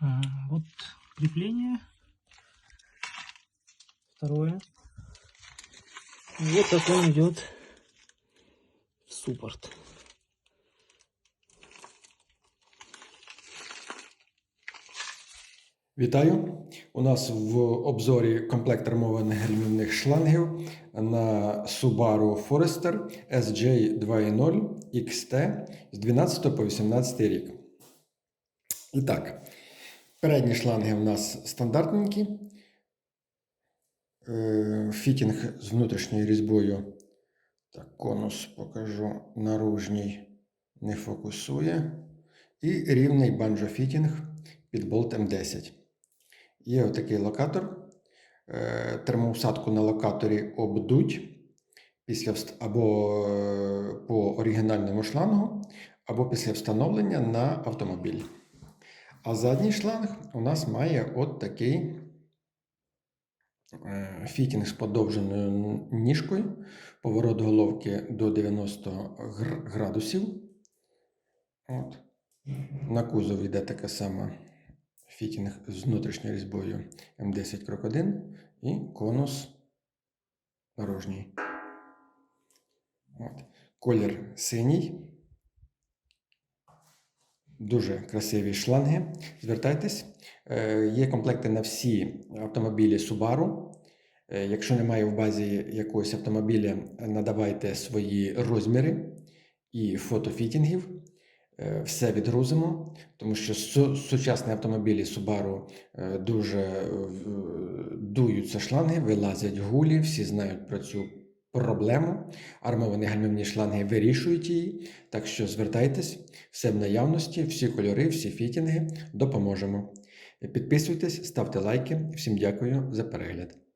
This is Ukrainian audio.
Вот крепление. Второе. Вот так он идет в суппорт. Вітаю! У нас в обзорі комплект армованих гальмівних шлангів на Subaru Forester SJ2.0 XT з 12 по 18 рік. І так, передні шланги у нас стандартненькі. Е, Фітінг з внутрішньою різьбою. Так, конус покажу наружній не фокусує. І рівний банджо-фітінг під болт М10. Є отакий локатор. Е, Термоусадку на локаторі обдуть після або е, по оригінальному шлангу, або після встановлення на автомобіль. А задній шланг у нас має от такий е, фітінг з подовженою ніжкою, поворот головки до 90 градусів. От. На кузов йде така сама фітінг з внутрішньою різьбою М10 крок 1 і конус наружній. От. Колір синій. Дуже красиві шланги. Звертайтесь. Е, Є комплекти на всі автомобілі Subaru. Е, Якщо немає в базі якогось автомобіля, надавайте свої розміри і фото фітінгів. Е, Все відгрузимо, тому що сучасні автомобілі Subaru дуже дуються шланги, вилазять гулі, всі знають про цю проблему. Армовані гальмівні шланги вирішують її. Так що звертайтесь, все в наявності, всі кольори, всі фітінги допоможемо. Підписуйтесь, ставте лайки. Всім дякую за перегляд.